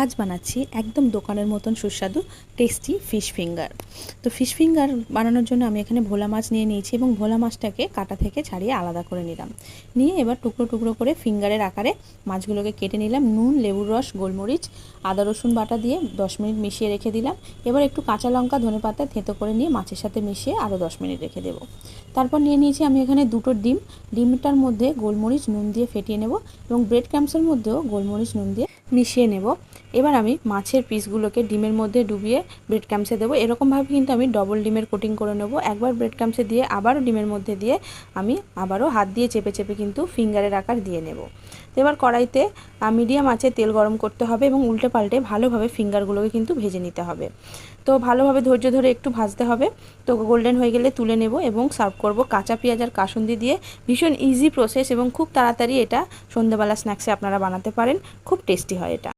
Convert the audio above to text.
আজ বানাচ্ছি একদম দোকানের মতন সুস্বাদু টেস্টি ফিশ ফিঙ্গার তো ফিশ ফিঙ্গার বানানোর জন্য আমি এখানে ভোলা মাছ নিয়ে নিয়েছি এবং ভোলা মাছটাকে কাটা থেকে ছাড়িয়ে আলাদা করে নিলাম। নিয়ে এবার টুকরো টুকরো করে ফিঙ্গারের আকারে মাছগুলোকে কেটে নিলাম, নুন, লেবুর রস, গোলমরিচ, আদা, রসুন বাটা দিয়ে দশ মিনিট মিশিয়ে রেখে দিলাম। এবার একটু কাঁচা লঙ্কা, ধনে পাতা থেঁতো করে নিয়ে মাছের সাথে মিশিয়ে আরও দশ মিনিট রেখে দেবো। তারপর নিয়ে নিয়েছি আমি এখানে দুটো ডিম। ডিমটার মধ্যে গোলমরিচ, নুন দিয়ে ফেটিয়ে নেব এবং ব্রেড ক্যাম্পসের মধ্যেও গোলমরিচ, নুন দিয়ে মিশিয়ে নেব। এবার আমি মাছের পিসগুলোকে ডিমের মধ্যে ডুবিয়ে ব্রেড ক্রামসে দেবো। এরকমভাবে কিন্তু আমি ডবল ডিমের কোটিং করে নেব। একবার ব্রেড ক্রামসে দিয়ে, আবারও ডিমের মধ্যে দিয়ে আমি আবারও হাত দিয়ে চেপে চেপে কিন্তু ফিঙ্গারের আকার দিয়ে নেব। তো এবার কড়াইতে মিডিয়াম আঁচে তেল গরম করতে হবে এবং উল্টে পাল্টে ভালোভাবে ফিঙ্গারগুলোকে কিন্তু ভেজে নিতে হবে। তো ভালোভাবে ধৈর্য ধরে একটু ভাজতে হবে। তো গোল্ডেন হয়ে গেলে তুলে নেব এবং সার্ভ করব কাঁচা পেঁয়াজ আর কাসুন্দি দিয়ে। ভীষণ ইজি প্রসেস এবং খুব তাড়াতাড়ি এটা সন্ধ্যেবেলা স্ন্যাক্সে আপনারা বানাতে পারেন। খুব টেস্টি হয় এটা।